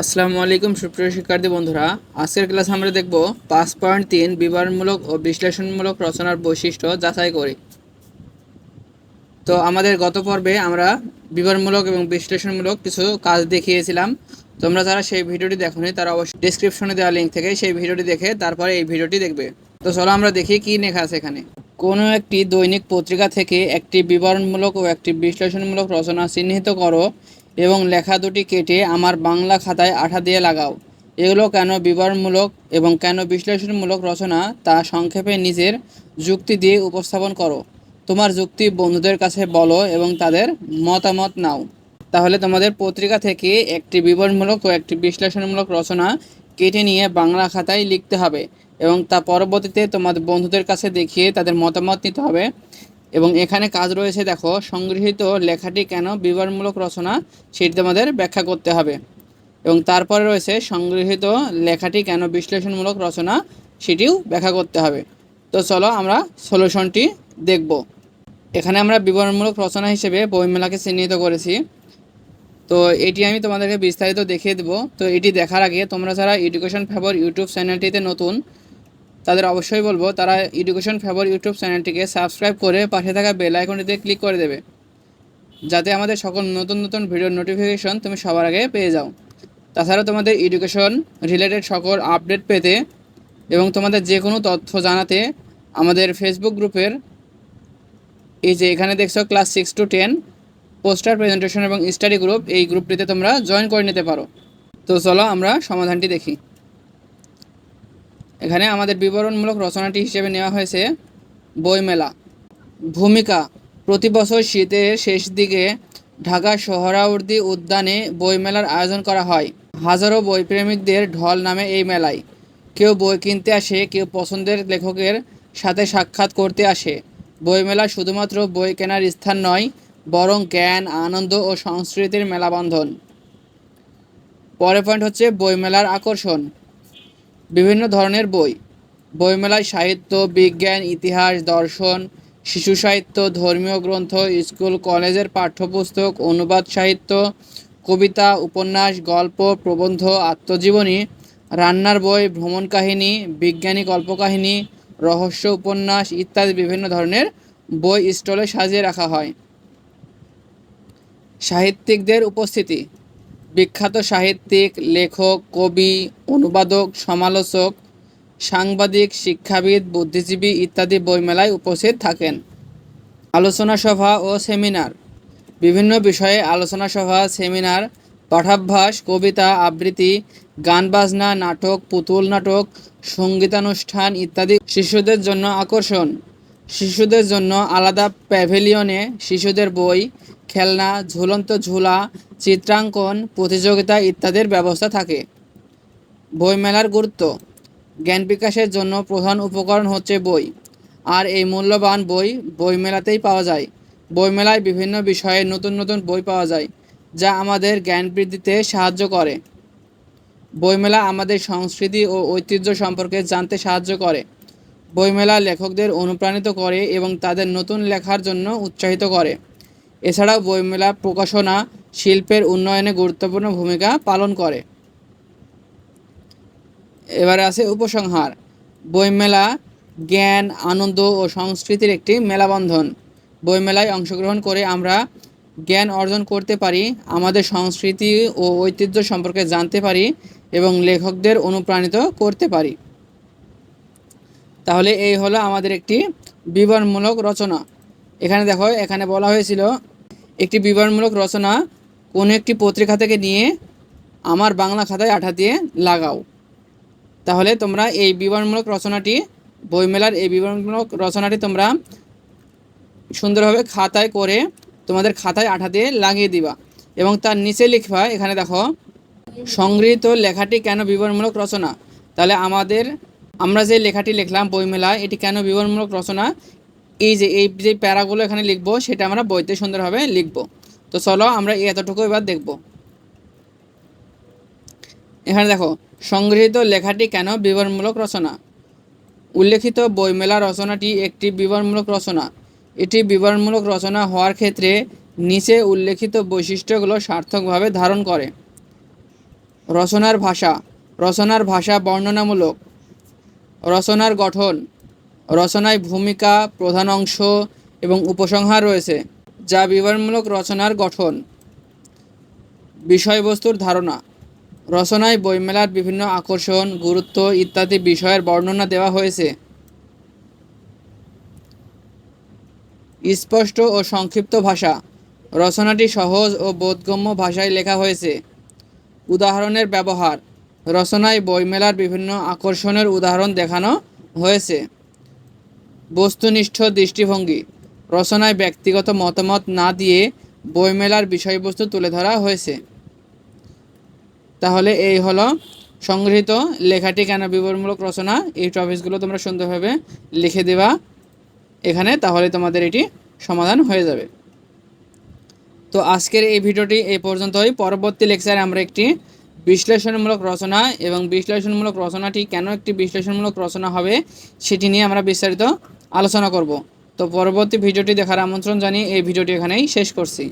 আসসালামু আলাইকুম, সুপ্রিয় শিক্ষার্থী বন্ধুরা। আজকের ক্লাস আমরা দেখব পাঁচ পয়েন্ট তিন বিবরণমূলক ও বিশ্লেষণমূলক রচনার বৈশিষ্ট্য যাচাই করি। তো আমাদের গত পর্বে আমরা বিবরণমূলক এবং বিশ্লেষণমূলক কিছু কাজ দেখিয়েছিলাম। তোমরা যারা সেই ভিডিওটি দেখোনি, তারা অবশ্যই ডিসক্রিপশনে দেওয়া লিঙ্ক থেকে সেই ভিডিওটি দেখে তারপরে এই ভিডিওটি দেখবে। তো চলো আমরা দেখি কি লেখা আছে এখানে। কোনো একটি দৈনিক পত্রিকা থেকে একটি বিবরণমূলক ও একটি বিশ্লেষণমূলক রচনা চিহ্নিত করো। এবং লেখা দুটি কেটে আমার বাংলা খাতায় আঠা দিয়ে লাগাও। এগুলো কেন বিবরণমূলক এবং কেন বিশ্লেষণমূলক রচনা তা সংক্ষেপে নিজের যুক্তি দিয়ে উপস্থাপন করো। তোমার যুক্তি বন্ধুদের কাছে বলো এবং তাদের মতামত নাও। তাহলে তোমাদের পত্রিকা থেকে একটি বিবরণমূলক ও একটি বিশ্লেষণমূলক রচনা কেটে নিয়ে বাংলা খাতায় লিখতে হবে এবং তা পরবর্তীতে তোমাদের বন্ধুদের কাছে দেখিয়ে তাদের মতামত নিতে হবে। এবং এখানে কাজ রয়েছে, দেখো, সংগৃহীত লেখাটি কেন বিবরণমূলক রচনা সেটি তোমাদের ব্যাখ্যা করতে হবে। এবং তারপরে রয়েছে, সংগৃহীত লেখাটি কেন বিশ্লেষণমূলক রচনা সেটিও ব্যাখ্যা করতে হবে। তো চলো আমরা সলিউশনটি দেখব। এখানে আমরা বিবরণমূলক রচনা হিসেবে বইমেলাকে চিহ্নিত করেছি। তো এটি আমি তোমাদেরকে বিস্তারিত দেখিয়ে দেবো। তো এটি দেখার আগে তোমরা যারা এডুকেশন ফেভর ইউটিউব চ্যানেলটিতে নতুন তাদের অবশ্যই বলব, তারা এডুকেশন ফেভর ইউটিউব চ্যানেলটিকে সাবস্ক্রাইব করে পাশে থাকা বেল আইকনটিতে ক্লিক করে দেবে। যাতে আমাদের সকল নতুন নতুন ভিডিওর নোটিফিকেশন তুমি সবার আগে পেয়ে যাও। তাছাড়া তোমাদের এডুকেশন রিলেটেড সকল আপডেট পেতে এবং তোমাদের যে কোনো তথ্য জানাতে আমাদের ফেসবুক গ্রুপের এই যে এখানে দেখছ class six to ten poster presentation এবং স্টাডি গ্রুপ এই গ্রুপটিতে তোমরা জয়েন করে নিতে পারো। তো চলো আমরা সমাধানটি দেখি। এখানে আমাদের বিবরণমূলক রচনাটি হিসেবে নেওয়া হয়েছে বইমেলা। ভূমিকা, প্রতি বছর শীতের শেষ দিকে ঢাকা সোহরাওয়ার্দী উদ্যানে বইমেলার আয়োজন করা হয়। হাজারো বইপ্রেমিকদের ঢল নামে এই মেলায়। কেউ বই কিনতে আসে, কেউ পছন্দের লেখকের সাথে সাক্ষাৎ করতে আসে। বইমেলা শুধুমাত্র বই কেনার স্থান নয়, বরং জ্ঞান, আনন্দ ও সংস্কৃতির মেলাবন্ধন। পরের পয়েন্ট হচ্ছে বইমেলার আকর্ষণ। বিভিন্ন ধরনের বই। বইমেলায় সাহিত্য, বিজ্ঞান, ইতিহাস, দর্শন, শিশু সাহিত্য, ধর্মীয় গ্রন্থ, স্কুল, কলেজের পাঠ্যপুস্তক, অনুবাদ সাহিত্য, কবিতা, উপন্যাস, গল্প, প্রবন্ধ, আত্মজীবনী, রান্নার বই, ভ্রমণ কাহিনী, বিজ্ঞানী কল্পকাহিনী রহস্য উপন্যাস ইত্যাদি বিভিন্ন ধরনের বই স্টলে সাজিয়ে রাখা হয়। সাহিত্যিকদের উপস্থিতি। বিখ্যাত সাহিত্যিক, লেখক, কবি, অনুবাদক, সমালোচক, সাংবাদিক, শিক্ষাবিদ, বুদ্ধিজীবী ইত্যাদি বইমেলায় উপস্থিত থাকেন। আলোচনা সভা ও সেমিনার। বিভিন্ন বিষয়ে আলোচনা সভা, সেমিনার, পাঠাভ্যাস, কবিতা, আবৃত্তি, গান বাজনা, নাটক, পুতুল নাটক, সঙ্গীতানুষ্ঠান ইত্যাদি শিশুদের জন্য আকর্ষণ। শিশুদের জন্য আলাদা প্যাভিলিয়নে শিশুদের বই, খেলনা, ঝুলন্ত ঝুলা, চিত্রাঙ্কন, প্রতিযোগিতা ইত্যাদির ব্যবস্থা থাকে। বইমেলার গুরুত্ব। জ্ঞান বিকাশের জন্য প্রধান উপকরণ হচ্ছে বই। আর এই মূল্যবান বই বইমেলাতেই পাওয়া যায়। বইমেলায় বিভিন্ন বিষয়ে নতুন নতুন বই পাওয়া যায়, যা আমাদের জ্ঞান বৃদ্ধিতে সাহায্য করে। বইমেলা আমাদের সংস্কৃতি ও ঐতিহ্য সম্পর্কে জানতে সাহায্য করে। বইমেলা লেখকদের অনুপ্রাণিত করে এবং তাদের নতুন লেখার জন্য উৎসাহিত করে। এছাড়াও বইমেলা প্রকাশনা শিল্পের উন্নয়নে গুরুত্বপূর্ণ ভূমিকা পালন করে। এবারে আছে উপসংহার। বইমেলা জ্ঞান, আনন্দ ও সংস্কৃতির একটি মেলাবন্ধন। বইমেলায় অংশগ্রহণ করে আমরা জ্ঞান অর্জন করতে পারি, আমাদের সংস্কৃতি ও ঐতিহ্য সম্পর্কে জানতে পারি এবং লেখকদের অনুপ্রাণিত করতে পারি। তাহলে এই হলো আমাদের একটি বিবরণমূলক রচনা। এখানে দেখো, এখানে বলা হয়েছিল, একটি বিবরণমূলক রচনা কোনো একটি পত্রিকা থেকে নিয়ে আমার বাংলা খাতায় আঠা দিয়ে লাগাও। তাহলে তোমরা এই বিবরণমূলক রচনাটি, বইমেলার এই বিবরণমূলক রচনাটি তোমরা সুন্দরভাবে খাতায় করে তোমাদের খাতায় আঠা দিয়ে লাগিয়ে দিবা এবং তার নিচে লিখবা, এখানে দেখো, সংগৃহীত লেখাটি কেন বিবরণমূলক রচনা? তাহলে আমাদের আমরা যে লেখাটি লিখলাম, বইমেলায়, এটি কেন বিবরণমূলক রচনা? এই যে এই যে প্যারাগুলো এখানে লিখব, সেটা আমরা বইতে সুন্দরভাবে লিখব। তো চলো, আমরা এতটুকু এবার দেখব। এখানে দেখো, সংগৃহীত লেখাটি কেন বিবরণমূলক রচনা? উল্লেখিত বইমেলা রচনাটি একটি বিবরণমূলক রচনা। এটি বিবরণমূলক রচনা হওয়ার ক্ষেত্রে নিচে উল্লেখিত বৈশিষ্ট্যগুলো সার্থকভাবে ধারণ করে। রচনার ভাষা রচনার ভাষা বর্ণনামূলক। রচনার গঠন, রচনায় ভূমিকা, প্রধান অংশ এবং উপসংহার রয়েছে, যা বিবরণমূলক রচনার গঠন। বিষয়বস্তুর ধারণা, রচনায় বইমেলার বিভিন্ন আকর্ষণ, গুরুত্ব ইত্যাদি বিষয়ের বর্ণনা দেওয়া হয়েছে। স্পষ্ট ও সংক্ষিপ্ত ভাষা, রচনাটি সহজ ও বোধগম্য ভাষায় লেখা হয়েছে। উদাহরণের ব্যবহার রচনায় বইমেলার বিভিন্ন আকর্ষণের উদাহরণ দেখানো হয়েছে। বস্তুনিষ্ঠ দৃষ্টিভঙ্গি। রচনায় ব্যক্তিগত মতামত না দিয়ে বইমেলার বিষয়বস্তু তুলে ধরা হয়েছে। তাহলে এই হলো সংগৃহীত লেখাটি কেন বিবরণমূলক রচনা? এই টপিকসগুলো তোমরা সুন্দরভাবে লিখে দেবা এখানে, তাহলে তোমাদের এটি সমাধান হয়ে যাবে। তো আজকের এই ভিডিওটি এই পর্যন্তই। পরবর্তী লেকচারে আমরা একটি বিশ্লেষণমূলক রচনা এবং বিশ্লেষণমূলক রচনাটি কেন একটি বিশ্লেষণমূলক রচনা হবে সেটি নিয়ে আমরা বিস্তারিত আলোচনা করব। তো পরবর্তী ভিডিওটি দেখার আমন্ত্রণ জানিয়ে এই ভিডিওটি এখানেই শেষ করছি।